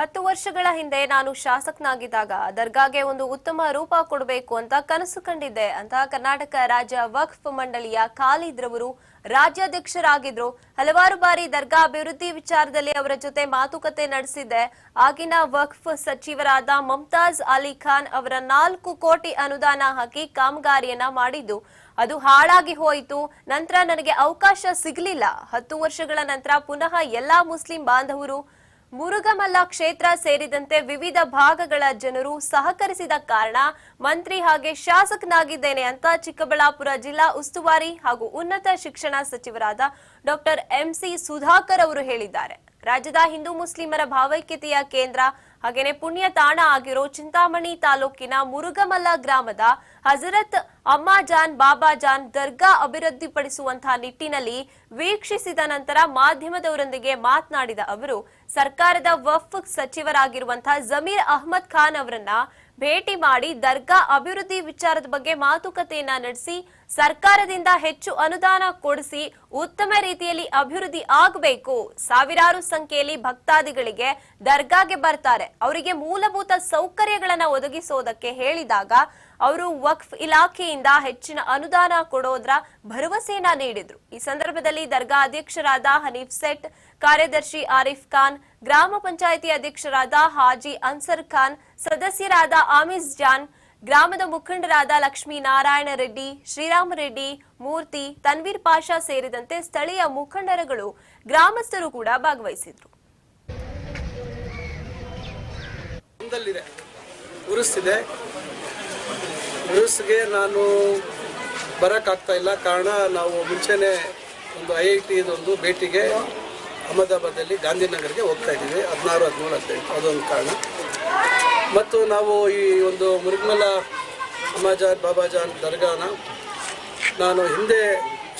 ಹತ್ತು ವರ್ಷಗಳ ಹಿಂದೆ ನಾನು ಶಾಸಕನಾಗಿದ್ದಾಗ ದರ್ಗಾಗೆ ಒಂದು ಉತ್ತಮ ರೂಪ ಕೊಡಬೇಕು ಅಂತ ಕನಸು ಕಂಡಿದ್ದೆ ಅಂತ ಕರ್ನಾಟಕ ರಾಜ್ಯ ವಕ್ಫ್ ಮಂಡಳಿಯ ಖಾಲಿದ್ರವರು ರಾಜ್ಯಾಧ್ಯಕ್ಷರಾಗಿದ್ರು. ಹಲವಾರು ಬಾರಿ ದರ್ಗಾ ಅಭಿವೃದ್ಧಿ ವಿಚಾರದಲ್ಲಿ ಅವರ ಜೊತೆ ಮಾತುಕತೆ ನಡೆಸಿದ್ದೆ. ಆಗಿನ ವಕ್ಫ್ ಸಚಿವರಾದ ಮಮತಾಜ್ ಅಲಿ ಖಾನ್ ಅವರ ನಾಲ್ಕು ಕೋಟಿ ಅನುದಾನ ಹಾಕಿ ಕಾಮಗಾರಿಯನ್ನ ಮಾಡಿದ್ದು. ಅದು ಹಾಳಾಗಿ ಹೋಯಿತು. ನಂತರ ನನಗೆ ಅವಕಾಶ ಸಿಗಲಿಲ್ಲ. ಹತ್ತು ವರ್ಷಗಳ ನಂತರ ಪುನಃ ಎಲ್ಲಾ ಮುಸ್ಲಿಂ ಬಾಂಧವರು ಮುರುಗಮಲ್ಲ ಕ್ಷೇತ್ರ ಸೇರಿದಂತೆ ವಿವಿಧ ಭಾಗಗಳ ಜನರು ಸಹಕರಿಸಿದ ಕಾರಣ ಮಂತ್ರಿ ಹಾಗೆ ಶಾಸಕನಾಗಿದ್ದೇನೆ ಅಂತ ಚಿಕ್ಕಬಳ್ಳಾಪುರ ಜಿಲ್ಲಾ ಉಸ್ತುವಾರಿ ಹಾಗೂ ಉನ್ನತ ಶಿಕ್ಷಣ ಸಚಿವರಾದ ಡಾಕ್ಟರ್ ಎಂಸಿ ಸುಧಾಕರ್ ಅವರು ಹೇಳಿದ್ದಾರೆ. ರಾಜ್ಯದ ಹಿಂದೂ ಮುಸ್ಲಿಮರ ಭಾವೈಕ್ಯತೆಯ ಕೇಂದ್ರ. ಹಾಗೇನೆ ಪುಣ್ಯ ತಾಣ ಆಗಿರೋ ಚಿಂತಾಮಣಿ ತಾಲೂಕಿನ ಮುರುಗಮಲ್ಲ ಗ್ರಾಮದ ಹಜರತ್ ಅಮ್ಮಾಜಾನ್ ಬಾಬಾಜಾನ್ ದರ್ಗಾ ಅಭಿವೃದ್ಧಿಪಡಿಸುವಂತಹ ನಿಟ್ಟಿನಲ್ಲಿ ವೀಕ್ಷಿಸಿದ ನಂತರ ಮಾಧ್ಯಮದವರೊಂದಿಗೆ ಮಾತನಾಡಿದ ಅವರು, ಸರ್ಕಾರದ ವಫ್ ಸಚಿವರಾಗಿರುವಂತಹ ಜಮೀರ್ ಅಹ್ಮದ್ ಖಾನ್ ಅವರನ್ನ ಭೇಟಿ ಮಾಡಿ ದರ್ಗಾ ಅಭಿವೃದ್ಧಿ ವಿಚಾರದ ಬಗ್ಗೆ ಮಾತುಕತೆಯನ್ನ ನಡೆಸಿ, ಸರ್ಕಾರದಿಂದ ಹೆಚ್ಚು ಅನುದಾನ ಕೊಡಿಸಿ ಉತ್ತಮ ರೀತಿಯಲ್ಲಿ ಅಭಿವೃದ್ಧಿ ಆಗಬೇಕು. ಸಾವಿರಾರು ಸಂಖ್ಯೆಯಲ್ಲಿ ಭಕ್ತಾದಿಗಳಿಗೆ ದರ್ಗಾಗೆ ಬರ್ತಾರೆ. ಅವರಿಗೆ ಮೂಲಭೂತ ಸೌಕರ್ಯಗಳನ್ನ ಒದಗಿಸೋದಕ್ಕೆ ಹೇಳಿದಾಗ ಅವರು ವಕ್ಫ್ ಇಲಾಖೆಯಿಂದ ಹೆಚ್ಚಿನ ಅನುದಾನ ಕೊಡೋದ್ರ ಭರವಸೆಯನ್ನ ನೀಡಿದ್ರು. ಈ ಸಂದರ್ಭದಲ್ಲಿ ದರ್ಗಾ ಅಧ್ಯಕ್ಷರಾದ ಹನೀಫ್ ಸೆಟ್ ಕಾರ್ಯದರ್ಶಿ ಆರಿಫ್ ಖಾನ್, ಗ್ರಾಮ ಪಂಚಾಯಿತಿ ಅಧ್ಯಕ್ಷರಾದ ಹಾಜಿ ಅನ್ಸರ್ ಖಾನ್, ಸದಸ್ಯರಾದ ಆಮಿಸ್ ಜಾನ್, ಗ್ರಾಮದ ಮುಖಂಡರಾದ ಲಕ್ಷ್ಮೀ ನಾರಾಯಣ ರೆಡ್ಡಿ, ಶ್ರೀರಾಮ ರೆಡ್ಡಿ, ಮೂರ್ತಿ, ತನ್ವೀರ್ ಪಾಷಾ ಸೇರಿದಂತೆ ಸ್ಥಳೀಯ ಮುಖಂಡರುಗಳು, ಗ್ರಾಮಸ್ಥರು ಕೂಡ ಭಾಗವಹಿಸಿದ್ರು. ಉರುಸ್ತಿದೆ. ನಾನು ಇಲ್ಲ. ಕಾರಣ ನಾವು ಮುಂಚೆನೆ ಒಂದು ಐ ಐ ಟಿದೊಂದು ಭೇಟಿಗೆ ಅಹಮದಾಬಾದಲ್ಲಿ ಗಾಂಧಿನಗರ್ಗೆ ಹೋಗ್ತಾ ಇದ್ದೀವಿ. ಹದಿನಾರು, ಹದಿನೇಳು, ಹದಿನೆಂಟು. ಅದೊಂದು ಕಾರಣ. ಮತ್ತು ನಾವು ಈ ಒಂದು ಮುರುಗ್ಮಲ ಅಮ್ಮಜಾನ್ ಬಾಬಾಜಾನ್ ದರ್ಗಾನ ನಾನು ಹಿಂದೆ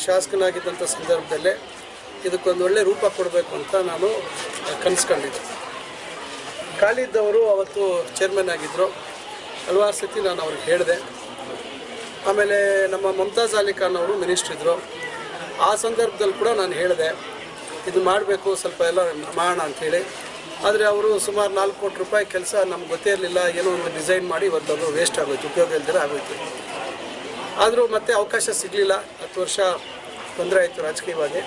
ಶಾಸಕನಾಗಿದ್ದಂಥ ಸಂದರ್ಭದಲ್ಲೇ ಇದಕ್ಕೊಂದು ಒಳ್ಳೆ ರೂಪ ಕೊಡಬೇಕು ಅಂತ ನಾನು ಕನಸ್ಕೊಂಡಿದ್ದೆ. ಖಾಲಿದ್ದವರು ಅವತ್ತು ಚೇರ್ಮನ್ ಆಗಿದ್ದರು ಹಲವಾರು ಸತಿ ನಾನು ಅವ್ರಿಗೆ ಹೇಳಿದೆ. ಆಮೇಲೆ ನಮ್ಮ ಮಮತಾಜ್ ಅಲಿ ಖಾನ್ ಅವರು ಮಿನಿಸ್ಟ್ರಿದ್ರು ಆ ಸಂದರ್ಭದಲ್ಲಿ ಕೂಡ ನಾನು ಹೇಳಿದೆ. ಇದು ಮಾಡಬೇಕು, ಸ್ವಲ್ಪ ಎಲ್ಲ ಮಾಡೋಣ ಅಂಥೇಳಿ. ಆದರೆ ಅವರು ಸುಮಾರು ನಾಲ್ಕು ಕೋಟಿ ರೂಪಾಯಿ ಕೆಲಸ ನಮ್ಗೆ ಗೊತ್ತೇ ಇರಲಿಲ್ಲ, ಏನೋ ಒಂದು ಡಿಸೈನ್ ಮಾಡಿ ಇವತ್ತು ಅದು ವೇಸ್ಟ್ ಆಗೋಯ್ತು, ಉಪಯೋಗ ಇಲ್ದಿರ ಆಗೋಯ್ತು. ಆದರೂ ಮತ್ತೆ ಅವಕಾಶ ಸಿಗಲಿಲ್ಲ, ಹತ್ತು ವರ್ಷ ತೊಂದರೆ ಆಯಿತು ರಾಜಕೀಯವಾಗಿ.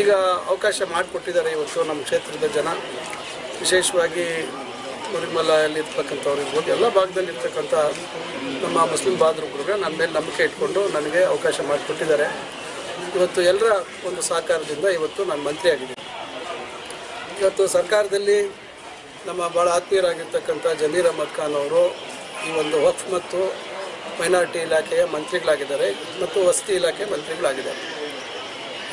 ಈಗ ಅವಕಾಶ ಮಾಡಿಕೊಟ್ಟಿದ್ದಾರೆ ಇವತ್ತು ನಮ್ಮ ಕ್ಷೇತ್ರದ ಜನ. ವಿಶೇಷವಾಗಿ ಇರ್ತಕ್ಕಂಥವ್ರು ಇರ್ಬೋದು, ಎಲ್ಲ ಭಾಗದಲ್ಲಿ ಇರ್ತಕ್ಕಂಥ ನಮ್ಮ ಮುಸ್ಲಿಂ ಬಾಂಧವರಿಗೆ ನನ್ನ ಮೇಲೆ ನಂಬಿಕೆ ಇಟ್ಕೊಂಡು ನನಗೆ ಅವಕಾಶ ಮಾಡಿಕೊಟ್ಟಿದ್ದಾರೆ. ಇವತ್ತು ಎಲ್ಲರ ಒಂದು ಸಹಕಾರದಿಂದ ಇವತ್ತು ನಾನು ಮಂತ್ರಿ ಆಗಿದ್ದೀನಿ. ಇವತ್ತು ಸರ್ಕಾರದಲ್ಲಿ ನಮ್ಮ ಭಾಳ ಆತ್ಮೀಯರಾಗಿರ್ತಕ್ಕಂಥ ಜಮೀರ್ ಅಹಮದ್ ಖಾನ್ ಅವರು ಈ ಒಂದು ವಕ್ಫ್ ಮತ್ತು ಮೈನಾರಿಟಿ ಇಲಾಖೆಯ ಮಂತ್ರಿಗಳಾಗಿದ್ದಾರೆ ಮತ್ತು ವಸತಿ ಇಲಾಖೆ ಮಂತ್ರಿಗಳಾಗಿದ್ದಾರೆ.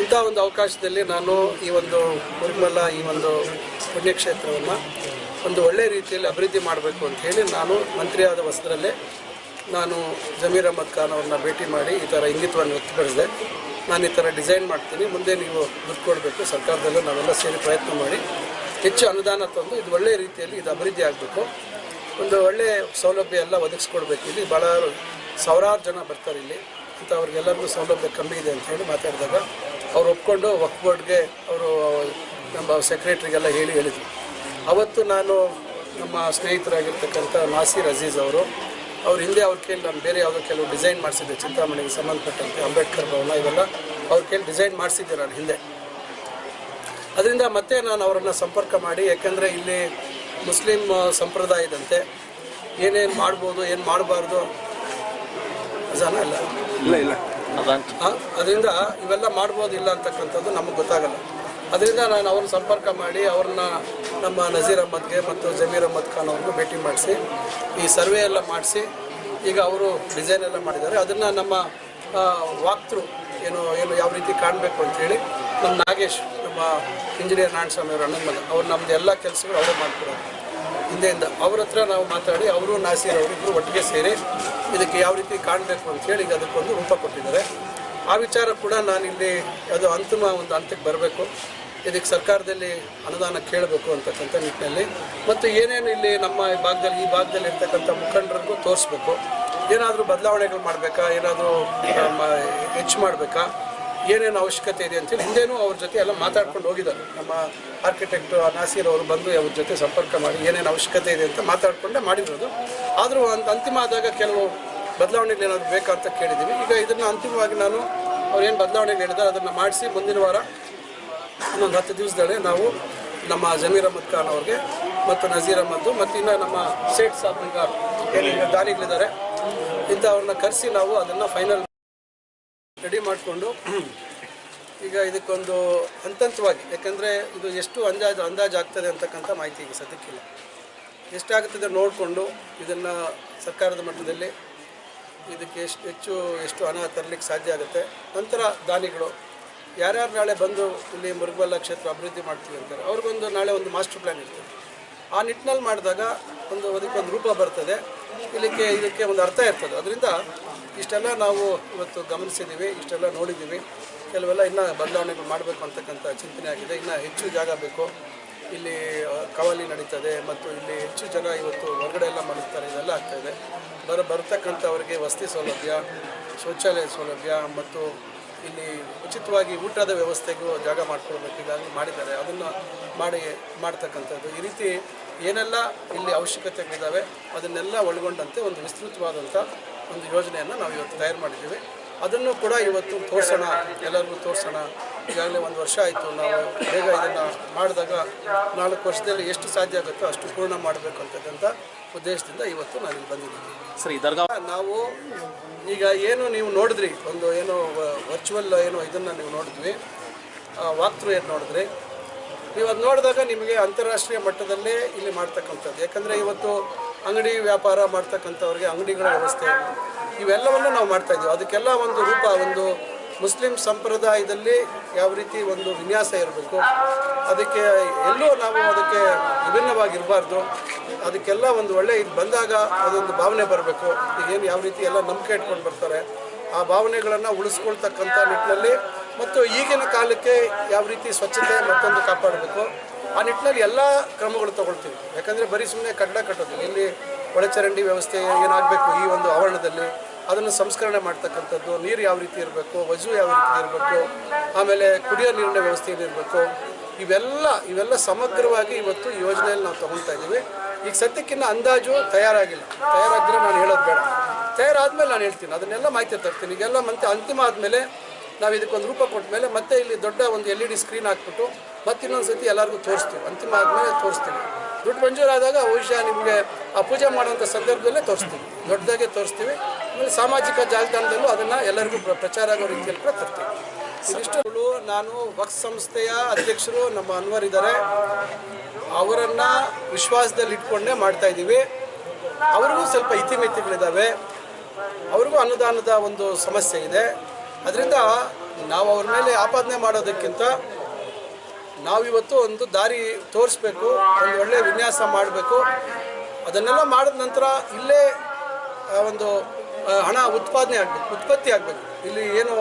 ಇಂಥ ಒಂದು ಅವಕಾಶದಲ್ಲಿ ನಾನು ಈ ಒಂದು ಮುರುಗಮಲ್ಲ ಈ ಒಂದು ಪುಣ್ಯಕ್ಷೇತ್ರವನ್ನು ಒಂದು ಒಳ್ಳೆಯ ರೀತಿಯಲ್ಲಿ ಅಭಿವೃದ್ಧಿ ಮಾಡಬೇಕು ಅಂತ ಹೇಳಿ ನಾನು ಮಂತ್ರಿಯಾದ ವಸ್ತ್ರದಲ್ಲೇ ನಾನು ಜಮೀರ್ ಅಹಮದ್ ಖಾನ್ ಅವ್ರನ್ನ ಭೇಟಿ ಮಾಡಿ ಈ ಥರ ಇಂಗಿತವನ್ನು ವ್ಯಕ್ತಪಡಿಸಿದೆ. ನಾನು ಈ ಥರ ಡಿಸೈನ್ ಮಾಡ್ತೀನಿ, ಮುಂದೆ ನೀವು ದುಡ್ಡು ಕೊಡಬೇಕು, ಸರ್ಕಾರದಲ್ಲೂ ನಾವೆಲ್ಲ ಸೇರಿ ಪ್ರಯತ್ನ ಮಾಡಿ. ಹೆಚ್ಚು ಅನುದಾನ ತಂದು, ಇದು ಒಳ್ಳೆಯ ರೀತಿಯಲ್ಲಿ ಇದು ಅಭಿವೃದ್ಧಿ ಆಗಬೇಕು. ಒಂದು ಒಳ್ಳೆಯ ಸೌಲಭ್ಯ ಎಲ್ಲ ಒದಗಿಸ್ಕೊಡ್ಬೇಕು. ಇಲ್ಲಿ ಭಾಳ ಸಾವಿರಾರು ಜನ ಬರ್ತಾರೆ ಇಲ್ಲಿ. ಅಂತ ಅವ್ರಿಗೆಲ್ಲರಿಗೂ ಸೌಲಭ್ಯ ಕಮ್ಮಿ ಇದೆ ಅಂತ ಹೇಳಿ ಮಾತಾಡಿದಾಗ ಅವ್ರು ಒಪ್ಕೊಂಡು ವಕ್ ಬೋರ್ಡ್ಗೆ ಅವರು ನಮ್ಮ ಸೆಕ್ರೆಟ್ರಿಗೆಲ್ಲ ಹೇಳಿ ಹೇಳಿದರು. ಅವತ್ತು ನಾನು ನಮ್ಮ ಸ್ನೇಹಿತರಾಗಿರ್ತಕ್ಕಂಥ ನಾಸೀರ್ ಅಜೀಜ್ ಅವರು ಅವ್ರ ಹಿಂದೆ ಅವ್ರ ಕೇಳಿ ನಾನು ಬೇರೆ ಯಾವುದೋ ಕೆಲವು ಡಿಸೈನ್ ಮಾಡಿಸಿದ್ದೆ. ಚಿಂತಾಮಣಿಗೆ ಸಂಬಂಧಪಟ್ಟಂತೆ ಅಂಬೇಡ್ಕರ್ ಭವನ ಇವೆಲ್ಲ ಅವ್ರ ಕೇಳಿ ಡಿಸೈನ್ ಮಾಡಿಸಿದ್ದೆ ನಾನು ಹಿಂದೆ. ಅದರಿಂದ ಮತ್ತೆ ನಾನು ಅವರನ್ನ ಸಂಪರ್ಕ ಮಾಡಿ ಯಾಕೆಂದರೆ ಇಲ್ಲಿ ಮುಸ್ಲಿಂ ಸಂಪ್ರದಾಯದಂತೆ ಏನೇನು ಮಾಡ್ಬೋದು ಏನು ಮಾಡಬಾರ್ದು ಜನ ಇಲ್ಲ. ಇಲ್ಲ ಇಲ್ಲ. ಆ, ಅದರಿಂದ ಇವೆಲ್ಲ ಮಾಡ್ಬೋದಿಲ್ಲ ಅಂತಕ್ಕಂಥದ್ದು ನಮಗೆ ಗೊತ್ತಾಗಲ್ಲ. ಅದರಿಂದ ನಾನು ಅವ್ರನ್ನ ಸಂಪರ್ಕ ಮಾಡಿ ಅವ್ರನ್ನ ನಮ್ಮ ನಜೀರ್ ಅಹಮದ್ಗೆ ಮತ್ತು ಜಮೀರ್ ಅಹಮದ್ ಖಾನ್ ಅವ್ರಿಗೆ ಭೇಟಿ ಮಾಡಿಸಿ, ಈ ಸರ್ವೆ ಎಲ್ಲ ಮಾಡಿಸಿ, ಈಗ ಅವರು ಡಿಸೈನ್ ಎಲ್ಲ ಮಾಡಿದ್ದಾರೆ. ಅದನ್ನು ನಮ್ಮ ವಾಕ್ತೃ ಏನು ಏನು ಯಾವ ರೀತಿ ಕಾಣಬೇಕು ಅಂತೇಳಿ ನಮ್ಮ ನಾಗೇಶ್, ನಮ್ಮ ಇಂಜಿನಿಯರ್ ನಾರಾಯಣಸ್ವಾಮಿ ಅವರು ಅಣ್ಣನ ಮಗ, ಅವ್ರು ನಮ್ಮದು ಎಲ್ಲ ಕೆಲಸಗಳು ಅವರೇ ಮಾಡ್ತಾರೆ ಹಿಂದೆಯಿಂದ ಅವ್ರ ಹತ್ರ ನಾವು ಮಾತಾಡಿ, ಅವರು ನಾಸೀರ್ ಅವರಿಬ್ಬರು ಒಟ್ಟಿಗೆ ಸೇರಿ ಇದಕ್ಕೆ ಯಾವ ರೀತಿ ಕಾಣಬೇಕು ಅಂತೇಳಿ ಈಗ ಅದಕ್ಕೊಂದು ರೂಪ ಕೊಟ್ಟಿದ್ದಾರೆ. ಆ ವಿಚಾರ ಕೂಡ ನಾನು ಇಲ್ಲಿ ಅದು ಅಂತಿಮ ಒಂದು ಹಂತಕ್ಕೆ ಬರಬೇಕು. ಇದಕ್ಕೆ ಸರ್ಕಾರದಲ್ಲಿ ಅನುದಾನ ಕೇಳಬೇಕು ಅಂತಕ್ಕಂಥ ನಿಟ್ಟಿನಲ್ಲಿ ಮತ್ತು ಏನೇನು ಇಲ್ಲಿ ನಮ್ಮ ಈ ಭಾಗದಲ್ಲಿ ಈ ಭಾಗದಲ್ಲಿ ಇರ್ತಕ್ಕಂಥ ಮುಖಂಡರಿಗೂ ತೋರಿಸ್ಬೇಕು. ಏನಾದರೂ ಬದಲಾವಣೆಗಳು ಮಾಡಬೇಕಾ? ಏನಾದರೂ ಹೆಚ್ಚು ಮಾಡಬೇಕಾ? ಏನೇನು ಅವಶ್ಯಕತೆ ಇದೆ ಅಂತೇಳಿ ಹಿಂದೇನೂ ಅವ್ರ ಜೊತೆ ಎಲ್ಲ ಮಾತಾಡ್ಕೊಂಡು ಹೋಗಿದ್ದಾರೆ. ನಮ್ಮ ಆರ್ಕಿಟೆಕ್ಟ್ ನಾಸೀರ್ ಅವರು ಬಂದು ಅವ್ರ ಜೊತೆ ಸಂಪರ್ಕ ಮಾಡಿ ಏನೇನು ಅವಶ್ಯಕತೆ ಇದೆ ಅಂತ ಮಾತಾಡಿಕೊಂಡೇ ಮಾಡಿರೋದು. ಆದರೂ ಅಂತ, ಅಂತಿಮ ಆದಾಗ ಕೆಲವು ಬದಲಾವಣೆಗಳು ಏನಾದರೂ ಬೇಕಾ ಅಂತ ಕೇಳಿದ್ದೀವಿ. ಈಗ ಇದನ್ನು ಅಂತಿಮವಾಗಿ ನಾನು ಅವ್ರು ಏನು ಬದಲಾವಣೆಗಳು ಹೇಳಿದ್ದಾರೆ ಅದನ್ನು ಮಾಡಿಸಿ ಮುಂದಿನ ವಾರ ಇನ್ನೊಂದು ಹತ್ತು ದಿವಸದಲ್ಲೇ ನಾವು ನಮ್ಮ ಜಮೀರ್ ಅಹಮದ್ ಖಾನ್ ಅವ್ರಿಗೆ ಮತ್ತು ನಜೀರ್ ಅಹಮದ್ ಮತ್ತು ಇನ್ನು ನಮ್ಮ ಸೇಠ್ ಸಾಬ್ ಏನೇನು ದಾನಿಗಳಿದ್ದಾರೆ. ಇಂಥವ್ರನ್ನ ಕರೆಸಿ ನಾವು ಅದನ್ನು ಫೈನಲ್ ರೆಡಿ ಮಾಡಿಕೊಂಡು ಈಗ ಇದಕ್ಕೊಂದು ಹಂತಂತವಾಗಿ, ಯಾಕಂದರೆ ಇದು ಎಷ್ಟು ಅಂದಾಜು ಅಂದಾಜು ಆಗ್ತದೆ ಅಂತಕ್ಕಂಥ ಮಾಹಿತಿ ಈಗ ಸದ್ಯಕ್ಕಿಲ್ಲ ಎಷ್ಟಾಗುತ್ತದೆ ನೋಡಿಕೊಂಡು ಇದನ್ನು ಸರ್ಕಾರದ ಮಟ್ಟದಲ್ಲಿ ಇದಕ್ಕೆ ಎಷ್ಟು, ಹೆಚ್ಚು, ಎಷ್ಟು ಹಣ ತರಲಿಕ್ಕೆ ಸಾಧ್ಯ ಆಗುತ್ತೆ. ನಂತರ ದಾನಿಗಳು ಯಾರ್ಯಾರು ನಾಳೆ ಬಂದು ಇಲ್ಲಿ ಮುರುಗಬಲ್ಲ ಕ್ಷೇತ್ರ ಅಭಿವೃದ್ಧಿ ಮಾಡ್ತೀವಿ ಅಂತಾರೆ ಅವ್ರಿಗೊಂದು ನಾಳೆ ಒಂದು ಮಾಸ್ಟರ್ ಪ್ಲ್ಯಾನ್ ಇರ್ತದೆ. ಆ ನಿಟ್ಟಿನಲ್ಲಿ ಮಾಡಿದಾಗ ಒಂದು ಅದಕ್ಕೊಂದು ರೂಪ ಬರ್ತದೆ. ಇದಕ್ಕೆ ಇದಕ್ಕೆ ಒಂದು ಅರ್ಥ ಇರ್ತದೆ. ಅದರಿಂದ ಇಷ್ಟೆಲ್ಲ ನಾವು ಇವತ್ತು ಗಮನಿಸಿದ್ದೀವಿ, ಇಷ್ಟೆಲ್ಲ ನೋಡಿದ್ದೀವಿ. ಕೆಲವೆಲ್ಲ ಇನ್ನೂ ಬದಲಾವಣೆಗಳು ಮಾಡಬೇಕು ಅಂತಕ್ಕಂಥ ಚಿಂತನೆ ಆಗಿದೆ. ಇನ್ನೂ ಹೆಚ್ಚು ಜಾಗ ಬೇಕು. ಇಲ್ಲಿ ಕವಾಲಿ ನಡೀತದೆ ಮತ್ತು ಇಲ್ಲಿ ಹೆಚ್ಚು ಜನ ಇವತ್ತು ಹೊರಗಡೆ ಎಲ್ಲ ಮಾಡಿಸ್ತಾರೆ ಇದೆಲ್ಲ ಆಗ್ತಾಯಿದೆ ಬರ, ಬರ್ತಕ್ಕಂಥವರಿಗೆ ವಸತಿ ಸೌಲಭ್ಯ, ಶೌಚಾಲಯ ಸೌಲಭ್ಯ ಮತ್ತು ಇಲ್ಲಿ ಉಚಿತವಾಗಿ ಊಟದ ವ್ಯವಸ್ಥೆಗೂ ಜಾಗ ಮಾಡಿಕೊಡ್ಬೇಕು ಈಗಾಗಲೇ ಮಾಡಿದ್ದಾರೆ. ಅದನ್ನು ಮಾಡಿ, ಮಾಡ್ತಕ್ಕಂಥದ್ದು. ಈ ರೀತಿ ಏನೆಲ್ಲ ಇಲ್ಲಿ ಅವಶ್ಯಕತೆಗಳಿದ್ದಾವೆ ಅದನ್ನೆಲ್ಲ ಒಳಗೊಂಡಂತೆ ಒಂದು ವಿಸ್ತೃತವಾದಂಥ ಒಂದು ಯೋಜನೆಯನ್ನು ನಾವು ಇವತ್ತು ತಯಾರು ಮಾಡಿದ್ದೀವಿ. ಅದನ್ನು ಕೂಡ ಇವತ್ತು ತೋರಿಸೋಣ. ಎಲ್ಲರಿಗೂ ತೋರಿಸೋಣ. ಈಗಾಗಲೇ ಒಂದು ವರ್ಷ ಆಯಿತು. ನಾವು ಬೇಗ ಇದನ್ನು ಮಾಡಿದಾಗ ನಾಲ್ಕು ವರ್ಷದಲ್ಲಿ ಎಷ್ಟು ಸಾಧ್ಯ ಆಗುತ್ತೋ ಅಷ್ಟು ಪೂರ್ಣ ಮಾಡಬೇಕು ಅಂತಕ್ಕಂಥ ಉದ್ದೇಶದಿಂದ ಇವತ್ತು ನಾನು ಇಲ್ಲಿ ಬಂದಿದ್ದೀನಿ ಸರಿ ದರ್ಗಾ ನಾವು ಈಗ ಏನು ನೀವು ನೋಡಿದ್ರಿ? ಒಂದು ಏನು ವರ್ಚುವಲ್ ಏನು ಇದನ್ನು ನೀವು ನೋಡಿದ್ವಿ. ವಾಕ್ತೃ ಏನು ನೋಡಿದ್ರಿ? ನೀವು ಅದು ನೋಡಿದಾಗ ನಿಮಗೆ ಅಂತಾರಾಷ್ಟ್ರೀಯ ಮಟ್ಟದಲ್ಲೇ ಇಲ್ಲಿ ಮಾಡ್ತಕ್ಕಂಥದ್ದು. ಯಾಕಂದರೆ ಇವತ್ತು ಅಂಗಡಿ ವ್ಯಾಪಾರ ಮಾಡ್ತಕ್ಕಂಥವ್ರಿಗೆ ಅಂಗಡಿಗಳ ವ್ಯವಸ್ಥೆ ಇವೆಲ್ಲವನ್ನು ನಾವು ಮಾಡ್ತಾ ಇದ್ದೀವಿ. ಅದಕ್ಕೆಲ್ಲ ಒಂದು ರೂಪ ಒಂದು ಮುಸ್ಲಿಂ ಸಂಪ್ರದಾಯದಲ್ಲಿ ಯಾವ ರೀತಿ ಒಂದು ವಿನ್ಯಾಸ ಇರಬೇಕು, ಅದಕ್ಕೆ ಎಲ್ಲೂ ನಾವು ಅದಕ್ಕೆ ವಿಭಿನ್ನವಾಗಿರಬಾರ್ದು. ಅದಕ್ಕೆಲ್ಲ ಒಂದು ಒಳ್ಳೆ ಇದು ಬಂದಾಗ ಅದೊಂದು ಭಾವನೆ ಬರಬೇಕು. ಈಗೇನು ಯಾವ ರೀತಿ ಎಲ್ಲ ನಂಬಿಕೆ ಇಟ್ಕೊಂಡು ಬರ್ತಾರೆ. ಆ ಭಾವನೆಗಳನ್ನು ಉಳಿಸ್ಕೊಳ್ತಕ್ಕಂಥ ನಿಟ್ಟಿನಲ್ಲಿ ಮತ್ತು ಈಗಿನ ಕಾಲಕ್ಕೆ ಯಾವ ರೀತಿ ಸ್ವಚ್ಛತೆ ಮತ್ತೊಂದು ಕಾಪಾಡಬೇಕು, ಆ ನಿಟ್ಟಿನಲ್ಲಿ ಎಲ್ಲ ಕ್ರಮಗಳು ತಗೊಳ್ತೀವಿ. ಯಾಕಂದರೆ ಬರೀ ಸುಮ್ಮನೆ ಕಟ್ಟಡ ಕಟ್ಟೋದು, ಇಲ್ಲಿ ಒಳಚರಂಡಿ ವ್ಯವಸ್ಥೆ ಏನಾಗಬೇಕು ಈ ಒಂದು ಆವರಣದಲ್ಲಿ. ಅದನ್ನು ಸಂಸ್ಕರಣೆ ಮಾಡ್ತಕ್ಕಂಥದ್ದು, ನೀರು ಯಾವ ರೀತಿ ಇರಬೇಕು ವಜು ಯಾವ ರೀತಿ ಇರಬೇಕು, ಆಮೇಲೆ ಕುಡಿಯೋ ನೀರಿನ ವ್ಯವಸ್ಥೆ ಏನಿರಬೇಕು ಇವೆಲ್ಲ ಇವೆಲ್ಲ ಸಮಗ್ರವಾಗಿ ಇವತ್ತು ಯೋಜನೆಯಲ್ಲಿ ನಾವು ತಗೊಳ್ತಾ ಇದ್ದೀವಿ. ಈಗ ಸದ್ಯಕ್ಕಿನ್ನ ಅಂದಾಜು ತಯಾರಾಗಿಲ್ಲ. ತಯಾರಾಗಿದ್ರೆ ನಾನು ಹೇಳೋದು ಬೇಡ. ತಯಾರಾದ್ಮೇಲೆ ನಾನು ಹೇಳ್ತೀನಿ, ಅದನ್ನೆಲ್ಲ ಮಾಹಿತಿ ತರ್ತೀನಿ. ಈಗೆಲ್ಲ ಮತ್ತೆ ಅಂತಿಮ ಆದಮೇಲೆ ನಾವು ಇದಕ್ಕೊಂದು ರೂಪ ಕೊಟ್ಟ ಮೇಲೆ ಮತ್ತೆ ಇಲ್ಲಿ ದೊಡ್ಡ ಒಂದು ಎಲ್ ಇ ಡಿ ಸ್ಕ್ರೀನ್ ಹಾಕ್ಬಿಟ್ಟು ಮತ್ತೆ ಇನ್ನೊಂದು ಸತಿ ಎಲ್ಲರಿಗೂ ತೋರಿಸ್ತೀವಿ. ಅಂತಿಮ ಆದಮೇಲೆ ತೋರಿಸ್ತೀವಿ ದುಡ್ಡು ಮಂಜೂರಾದಾಗ ಬಹುಶಃ ನಿಮಗೆ ಆ ಪೂಜೆ ಮಾಡುವಂಥ ಸಂದರ್ಭದಲ್ಲೇ ತೋರಿಸ್ತೀವಿ. ದೊಡ್ಡದಾಗೆ ತೋರಿಸ್ತೀವಿ. ಸಾಮಾಜಿಕ ಜಾಲತಾಣದಲ್ಲೂ ಅದನ್ನು ಎಲ್ಲರಿಗೂ ಪ್ರ- ಪ್ರಚಾರ ಆಗೋ ರೀತಿಯಲ್ಲಿ ಕೂಡ ತರ್ತೀವಿ. ಇಷ್ಟು ನಾನು ವಕ್ಸ್ ಸಂಸ್ಥೆಯ ಅಧ್ಯಕ್ಷರು, ನಮ್ಮ ಅನ್ವರ್ ಇದ್ದಾರೆ. ಅವರನ್ನು ವಿಶ್ವಾಸದಲ್ಲಿ ಇಟ್ಕೊಂಡೇ ಮಾಡ್ತಾ ಇದ್ದೀವಿ. ಅವ್ರಿಗೂ ಸ್ವಲ್ಪ ಇತಿಮಿತಿಗಳಿದ್ದಾವೆ. ಅವ್ರಿಗೂ ಅನುದಾನದ ಒಂದು ಸಮಸ್ಯೆ ಇದೆ. ಅದರಿಂದ ನಾವು ಅವ್ರ ಮೇಲೆ ಆಪಾದನೆ ಮಾಡೋದಕ್ಕಿಂತ ನಾವಿವತ್ತು ಒಂದು ದಾರಿ ತೋರಿಸ್ಬೇಕು, ಒಂದು ಒಳ್ಳೆಯ ವಿನ್ಯಾಸ ಮಾಡಬೇಕು. ಅದನ್ನೆಲ್ಲ ಮಾಡಿದ ನಂತರ ಇಲ್ಲೇ ಒಂದು ಹಣ ಉತ್ಪಾದನೆ ಆಗಬೇಕು, ಉತ್ಪತ್ತಿ ಆಗಬೇಕು. ಇಲ್ಲಿ ಏನು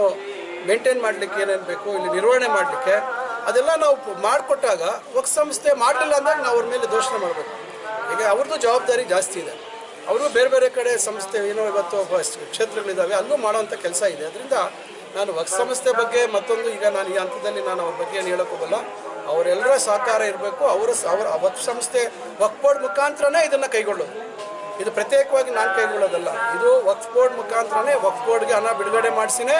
ಮೇಂಟೈನ್ ಮಾಡಲಿಕ್ಕೆ ಏನೇನು ಬೇಕು, ಇಲ್ಲಿ ನಿರ್ವಹಣೆ ಮಾಡಲಿಕ್ಕೆ, ಅದೆಲ್ಲ ನಾವು ಮಾಡಿಕೊಟ್ಟಾಗ ಒಕ್ ಸಂಸ್ಥೆ ಮಾಡಲಿಲ್ಲ ಅಂದಾಗ ನಾವು ಅವ್ರ ಮೇಲೆ ದೋಷಣೆ ಮಾಡಬೇಕು. ಈಗ ಅವ್ರದ್ದು ಜವಾಬ್ದಾರಿ ಜಾಸ್ತಿ ಇದೆ. ಅವರು ಬೇರೆ ಬೇರೆ ಕಡೆ ಸಂಸ್ಥೆ ಏನೋ ಇವತ್ತು ಕ್ಷೇತ್ರಗಳಿದ್ದಾವೆ ಅಲ್ಲೂ ಮಾಡೋವಂಥ ಕೆಲಸ ಇದೆ. ಅದರಿಂದ ನಾನು ವಕ್ ಸಂಸ್ಥೆ ಬಗ್ಗೆ ಮತ್ತೊಂದು ಈಗ ನಾನು ಈ ಹಂತದಲ್ಲಿ ನಾನು ಅವ್ರ ಬಗ್ಗೆ ಏನು ಹೇಳೋಕ್ಕೋಗಲ್ಲ ಅವರೆಲ್ಲರ ಸಹಕಾರ ಇರಬೇಕು. ಅವರ ಅವರ ವಕ್ ಸಂಸ್ಥೆ ವಕ್ಬೋರ್ಡ್ ಮುಖಾಂತರನೇ ಇದನ್ನು ಕೈಗೊಳ್ಳೋದು. ಇದು ಪ್ರತ್ಯೇಕವಾಗಿ ನಾನು ಕೈಗೊಳ್ಳೋದಲ್ಲ. ಇದು ವಕ್ಫ್ ಬೋರ್ಡ್ ಮುಖಾಂತರನೇ ವಕ್ಫ್ ಬೋರ್ಡ್ಗೆ ಹಣ ಬಿಡುಗಡೆ ಮಾಡಿಸಿನೇ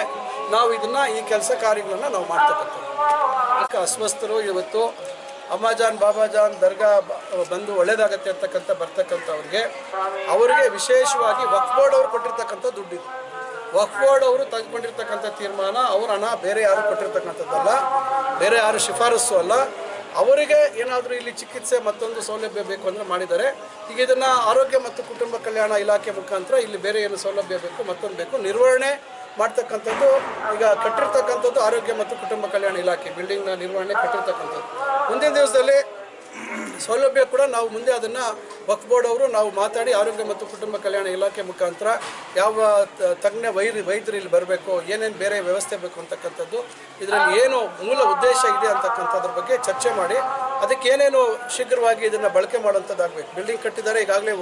ನಾವು ಇದನ್ನು ಈ ಕೆಲಸ ಕಾರ್ಯಗಳನ್ನು ನಾವು ಮಾಡ್ತಕ್ಕಂಥದ್ದು. ಅಸ್ವಸ್ಥರು ಇವತ್ತು ಅಮ್ಮಾಜಾನ್, ಬಾಬಾಜಾನ್ ದರ್ಗಾ ಬಂದು ಒಳ್ಳೇದಾಗತ್ತೆ ಅಂತಕ್ಕಂಥ ಬರ್ತಕ್ಕಂಥವ್ರಿಗೆ ಅವರಿಗೆ ವಿಶೇಷವಾಗಿ ವಕ್ಫ್ ಬೋರ್ಡ್ ಅವರು ಕೊಟ್ಟಿರ್ತಕ್ಕಂಥ ದುಡ್ಡಿದೆ. ವಕ್ಫ್ ಬೋರ್ಡ್ ಅವರು ತೆಗೆದುಕೊಂಡಿರ್ತಕ್ಕಂಥ ತೀರ್ಮಾನ ಅವ್ರ ಹಣ ಬೇರೆ ಯಾರು ಕೊಟ್ಟಿರ್ತಕ್ಕಂಥದ್ದಲ್ಲ, ಬೇರೆ ಯಾರು ಶಿಫಾರಸ್ಸು ಅಲ್ಲ. ಅವರಿಗೆ ಏನಾದರೂ ಇಲ್ಲಿ ಚಿಕಿತ್ಸೆ ಮತ್ತೊಂದು ಸೌಲಭ್ಯ ಬೇಕು ಅಂದರೆ ಮಾಡಿದ್ದಾರೆ. ಈಗ ಇದನ್ನು ಆರೋಗ್ಯ ಮತ್ತು ಕುಟುಂಬ ಕಲ್ಯಾಣ ಇಲಾಖೆ ಮುಖಾಂತರ ಇಲ್ಲಿ ಬೇರೆ ಏನು ಸೌಲಭ್ಯ ಬೇಕು, ಮತ್ತೊಂದು ಬೇಕು. ನಿರ್ವಹಣೆ ಮಾಡ್ತಕ್ಕಂಥದ್ದು, ಈಗ ಕಟ್ಟಿರ್ತಕ್ಕಂಥದ್ದು ಆರೋಗ್ಯ ಮತ್ತು ಕುಟುಂಬ ಕಲ್ಯಾಣ ಇಲಾಖೆ ಬಿಲ್ಡಿಂಗ್ನ ನಿರ್ವಹಣೆ ಕಟ್ಟಿರ್ತಕ್ಕಂಥದ್ದು. ಮುಂದಿನ ದಿವಸದಲ್ಲಿ ಸೌಲಭ್ಯ ಕೂಡ ನಾವು ಮುಂದೆ ಅದನ್ನು ವಕ್ಫ್ ಬೋರ್ಡ್ ಅವರು ನಾವು ಮಾತಾಡಿ ಆರೋಗ್ಯ ಮತ್ತು ಕುಟುಂಬ ಕಲ್ಯಾಣ ಇಲಾಖೆ ಮುಖಾಂತರ ಯಾವ ತಜ್ಞ ವೈರಿ, ವೈದ್ಯರು ಇಲ್ಲಿ ಬರಬೇಕು, ಏನೇನು ಬೇರೆ ವ್ಯವಸ್ಥೆ ಬೇಕು ಅಂತಕ್ಕಂಥದ್ದು, ಇದರಲ್ಲಿ ಏನು ಮೂಲ ಉದ್ದೇಶ ಇದೆ ಅಂತಕ್ಕಂಥದ್ರ ಬಗ್ಗೆ ಚರ್ಚೆ ಮಾಡಿ, ಅದಕ್ಕೆ ಏನೇನು ಶೀಘ್ರವಾಗಿ ಇದನ್ನು ಬಳಕೆ ಮಾಡುವಂಥದ್ದಾಗಬೇಕು. ಬಿಲ್ಡಿಂಗ್ ಕಟ್ಟಿದ್ದಾರೆ, ಈಗಾಗಲೇ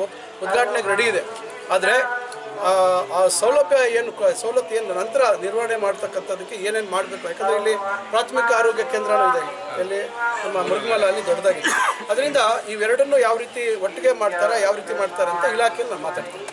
ಉದ್ಘಾಟನೆಗೆ ರೆಡಿ ಇದೆ. ಆದರೆ ಆ ಸೌಲಭ್ಯ ಏನು ಸವಲತ್ತು ಏನು ನಂತರ ನಿರ್ವಹಣೆ ಮಾಡ್ತಕ್ಕಂಥದ್ದಕ್ಕೆ ಏನೇನು ಮಾಡಬೇಕು? ಯಾಕಂದರೆ ಇಲ್ಲಿ ಪ್ರಾಥಮಿಕ ಆರೋಗ್ಯ ಕೇಂದ್ರನೂ ಇದೆ. ಇಲ್ಲಿ ನಮ್ಮ ಮುರುಗಮಲ ಅಲ್ಲಿ ದೊಡ್ಡದಾಗಿದೆ. ಅದರಿಂದ ಇವೆರಡನ್ನು ಯಾವ ರೀತಿ ಒಟ್ಟಿಗೆ ಮಾಡ್ತಾರೆ, ಯಾವ ರೀತಿ ಮಾಡ್ತಾರೆ ಅಂತ ಇಲಾಖೆಯಲ್ಲಿ ನಾನು ಮಾತಾಡ್ತೀನಿ.